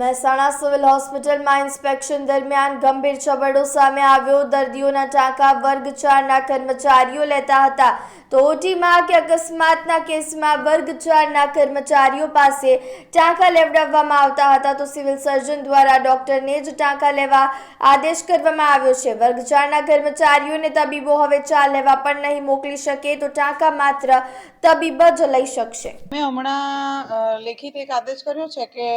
Mehsana civil હોસ્પિટલમાં inspection દરમિયાન ગંભીર છબરડો સામે આવ્યો. દર્દીઓના ટાંકા વર્ગ ચારના કર્મચારીઓ લેતા હતા. તો ઓટીમાં કે અકસ્માતના કેસમાં વર્ગ ચારના કર્મચારીઓ પાસે ટાંકા લેવડાવવામાં આવતા હતા. તો સિવિલ સર્જન દ્વારા ડોક્ટરને જ ટાંકા લેવા આદેશ કરવામાં આવ્યો છે. વર્ગ ચારના કર્મચારીઓને તબીબો હવે ચા લેવા પણ નહીં મોકલી શકે, તો ટાંકા માત્ર તબીબ જ લઈ શકશે. મેં હમણાં લેખિત એક આદેશ કર્યો છે કે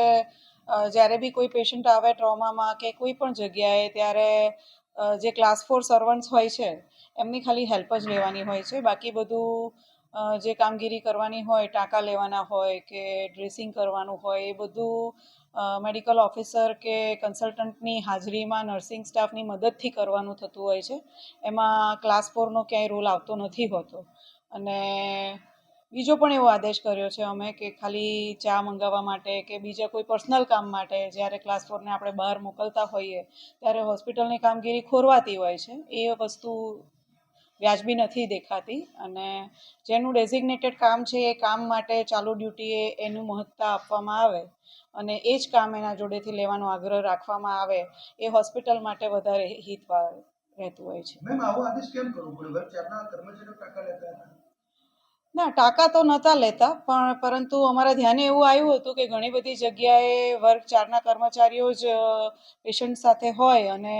જ્યારે બી કોઈ પેશન્ટ આવે ટ્રોમામાં કે કોઈ પણ જગ્યાએ, ત્યારે જે ક્લાસ ફોર સર્વન્ટ્સ હોય છે, એમની ખાલી હેલ્પ જ લેવાની હોય છે. બાકી બધું જે કામગીરી કરવાની હોય, ટાંકા લેવાના હોય કે ડ્રેસિંગ કરવાનું હોય, એ બધું મેડિકલ ઓફિસર કે કન્સલ્ટન્ટની હાજરીમાં નર્સિંગ સ્ટાફની મદદથી કરવાનું થતું હોય છે. એમાં ક્લાસ ફોરનો ક્યાંય રોલ આવતો નથી હોતો. અને બીજો પણ એવો આદેશ કર્યો છે અમે કે ખાલી ચા મંગાવવા માટે કે બીજા કોઈ પર્સનલ કામ માટે જ્યારે ક્લાસ ફોરને આપણે બહાર મોકલતા હોઈએ, ત્યારે હોસ્પિટલની કામગીરી ખોરવાતી હોય છે. એ વસ્તુ વ્યાજબી નથી દેખાતી અને જેનું ડેઝિગ્નેટેડ કામ છે, એ કામ માટે ચાલુ ડ્યુટીએ એનું મહત્તા આપવામાં આવે અને એ જ કામ એના જોડેથી લેવાનો આગ્રહ રાખવામાં આવે, એ હોસ્પિટલ માટે વધારે હિતવાર રહેતું હોય છે. મેમ, આવો આદેશ કેમ કરવો પડ્યો? કર્મચારીઓ ટાંકા લેતા હતા. ના, ટાંકા તો નહોતા લેતા, પણ પરંતુ અમારા ધ્યાને એવું આવ્યું હતું કે ઘણી બધી જગ્યાએ વર્ગ ચારના કર્મચારીઓ જ પેશન્ટ સાથે હોય અને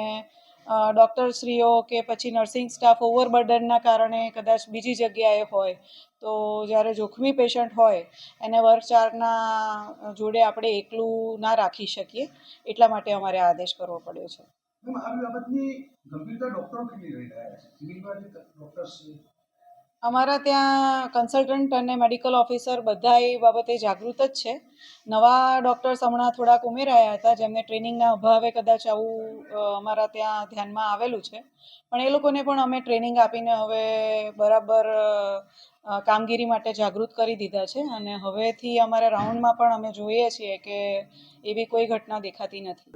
ડૉક્ટરશ્રીઓ કે પછી નર્સિંગ સ્ટાફ ઓવરબર્ડનના કારણે કદાચ બીજી જગ્યાએ હોય. તો જ્યારે જોખમી પેશન્ટ હોય, એને વર્ગ ચારના જોડે આપણે એકલું ના રાખી શકીએ. એટલા માટે અમારે આદેશ કરવો પડ્યો છે. આ બાબતની ગંભીરતા ડોક્ટરો કેટલી રહી રહ્યા છે સિવિલમાં જે ડોક્ટર્સ છે અમારા ત્યાં કન્સલ્ટન્ટ અને મેડિકલ ઓફિસર બધા એ બાબતે જાગૃત જ છે. નવા ડૉક્ટર્સ હમણાં થોડાક ઉમેરાયા હતા, જેમને ટ્રેનિંગના અભાવે કદાચ આવું અમારા ત્યાં ધ્યાનમાં આવેલું છે. પણ એ લોકોને પણ અમે ટ્રેનિંગ આપીને હવે બરાબર કામગીરી માટે જાગૃત કરી દીધા છે. અને હવેથી અમારા રાઉન્ડમાં પણ અમે જોઈએ છીએ કે એવી કોઈ ઘટના દેખાતી નથી.